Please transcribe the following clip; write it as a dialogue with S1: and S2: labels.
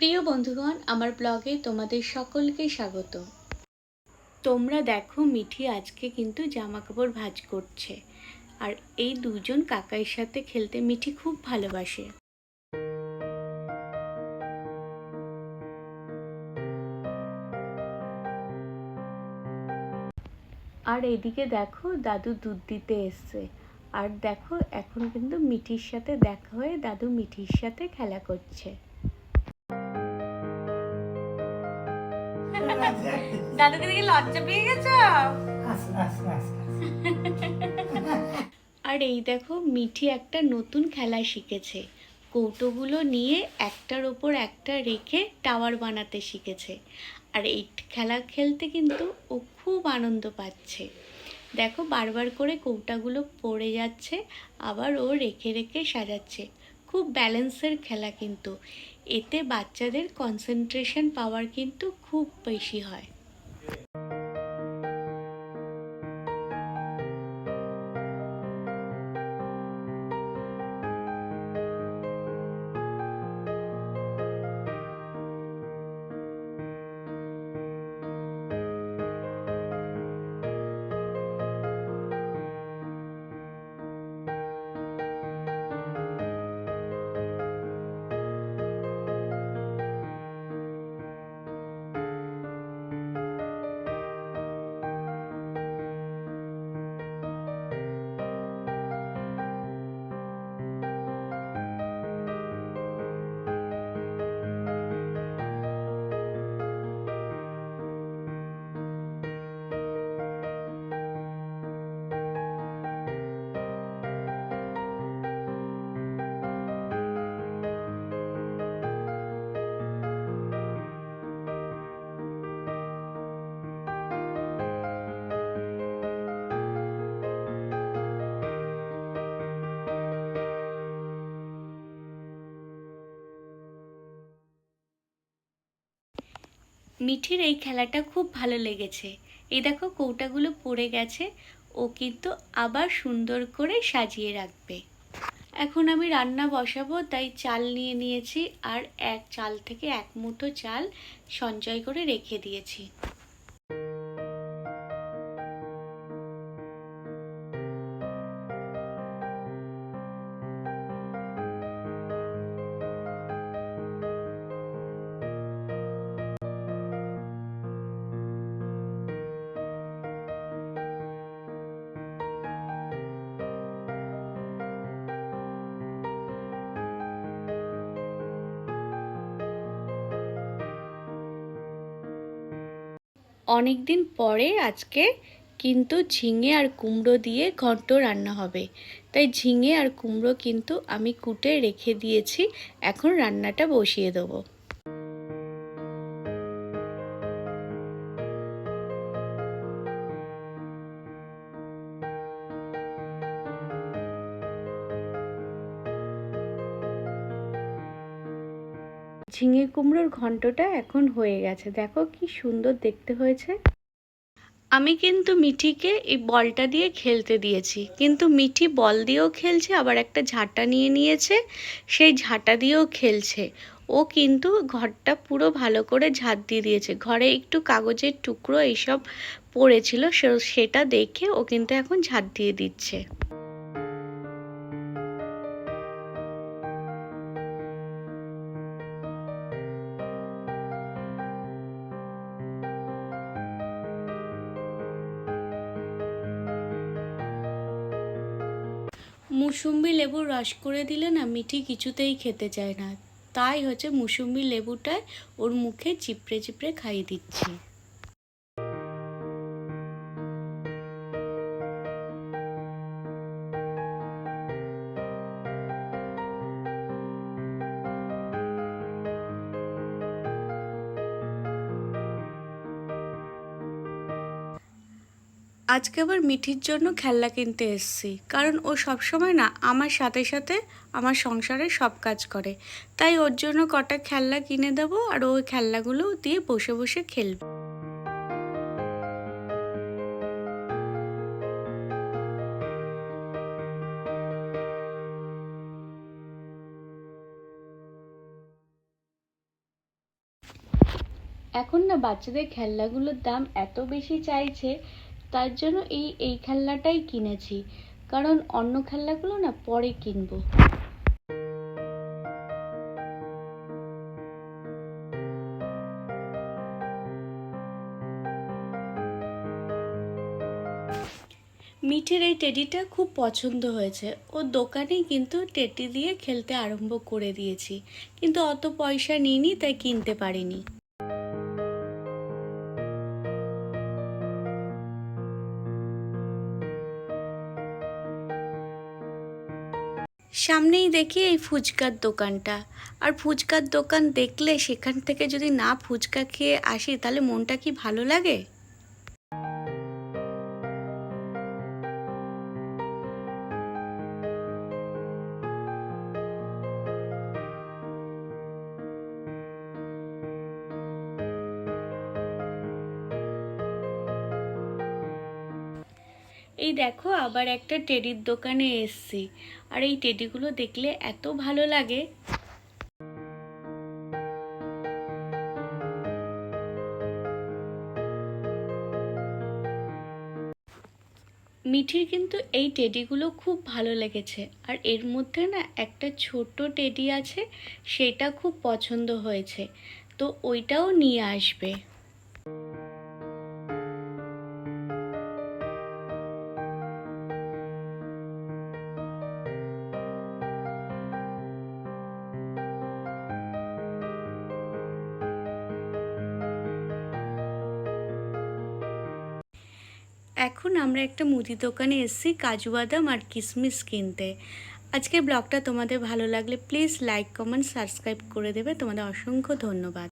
S1: প্রিয় বন্ধুগণ, আমার ব্লগে তোমাদের সকলকে স্বাগত। তোমরা দেখো মিঠি আজকে কিন্তু জামা কাপড় ভাঁজ করছে। আর এই দুজন কাকাইয়ের সাথে খেলতে মিঠি খুব ভালোবাসে। আর এদিকে দেখো দাদু দুধ দিতে এসছে। আর দেখো, এখন কিন্তু মিঠির সাথে দেখা হয়ে দাদু মিঠির সাথে খেলা করছে। লজ্জা পেয়ে গেছো? আর এই দেখো, মিঠি একটা নতুন খেলা শিখেছে। কৌটোগুলো নিয়ে একটার ওপর একটা রেখে টাওয়ার বানাতে শিখেছে। আর এই খেলা খেলতে কিন্তু ও খুব আনন্দ পাচ্ছে। দেখো, বারবার করে কৌটাগুলো পড়ে যাচ্ছে, আবার ও রেখে রেখে সাজাচ্ছে। খুব ব্যালেন্সের খেলা কিন্তু। এতে বাচ্চাদের কনসেন্ট্রেশন পাওয়ার কিন্তু খুব বেশি হয়। মিঠির এই খেলাটা খুব ভালো লেগেছে। এই দেখো কৌটাগুলো পড়ে গেছে, ও কিন্তু আবার সুন্দর করে সাজিয়ে রাখবে। এখন আমি রান্না বসাবো, তাই চাল নিয়ে নিয়েছি আর এক চাল থেকে এক মুঠো চাল সঞ্চয় করে রেখে দিয়েছি। অনেক দিন পরে আজকে কিন্তু ঝিঙে আর কুমড়ো দিয়ে ঘন্ট রান্না হবে। তাই ঝিঙে আর কুমড়ো কিন্তু আমি কুটে রেখে দিয়েছি। এখন রান্নাটা বসিয়ে দেবো। ঝিঙে কুমড়োর ঘন্টটা এখন হয়ে গেছে। দেখো কি সুন্দর দেখতে হয়েছে। আমি কিন্তু মিঠিকে এই বলটা দিয়ে খেলতে দিয়েছি। কিন্তু মিঠি বল দিয়েও খেলছে, আবার একটা ঝাঁটা নিয়ে নিয়েছে, সেই ঝাঁটা দিয়েও খেলছে। ও কিন্তু ঘরটা পুরো ভালো করে ঝাঁট দিয়ে দিয়েছে। ঘরে একটু কাগজের টুকরো এইসব পড়েছিল সেটা দেখে ও কিন্তু এখন ঝাঁট দিয়ে দিচ্ছে। মুসুম্বি লেবুর রস করে দিলে না মিঠি কিছুতেই খেতে চায় না। তাই হচ্ছে মুসুম্বি লেবুটায় ওর মুখে চিপড়ে চিপড়ে খাইয়ে দিচ্ছি। আজকে আবার মিঠির জন্য খেলনা কিনতে এসেছি। কারণ ও সব সময় না আমার সাথে সাথে আমার সংসারে সব কাজ করে। তাই ওর জন্য কটা খেলনা কিনে দেবো আর ওই খেলনাগুলো দিয়ে বসে বসে খেলবে। এখন না বাচ্চাদের খেলনাগুলোর দাম এত বেশি চাইছে তার জন্য এই এই খেলনাটাই কিনেছি। কারণ অন্য খেলনাগুলো না পরে কিনবো। মিঠের এই টেডিটা খুব পছন্দ হয়েছে। ও দোকানেই কিন্তু টেডি দিয়ে খেলতে আরম্ভ করে দিয়েছি। কিন্তু অত পয়সা নিইনি, তাই কিনতে পারিনি। সামনেই দেখি এই ফুচকার দোকানটা। আর ফুচকার দোকান দেখলে সেখান থেকে যদি না ফুচকা খেয়ে আসি, তাহলে মনটা কি ভালো লাগে? এই দেখো আবার একটা টেডির দোকানে এসছি। আর এই টেডিগুলো দেখলে এত ভালো লাগে। মিঠির কিন্তু এই টেডিগুলো খুব ভালো লেগেছে। আর এর মধ্যে না একটা ছোট টেডি আছে, সেটা খুব পছন্দ হয়েছে। তো ওইটাও নিয়ে আসবে। এখন আমরা একটা মুদি দোকানে এসেছি কাজু বাদাম আর কিশমিশ কিনতে। আজকের ব্লগটা তোমাদের ভালো লাগলে প্লিজ লাইক কমেন্ট সাবস্ক্রাইব করে দেবে। তোমাদের অসংখ্য ধন্যবাদ।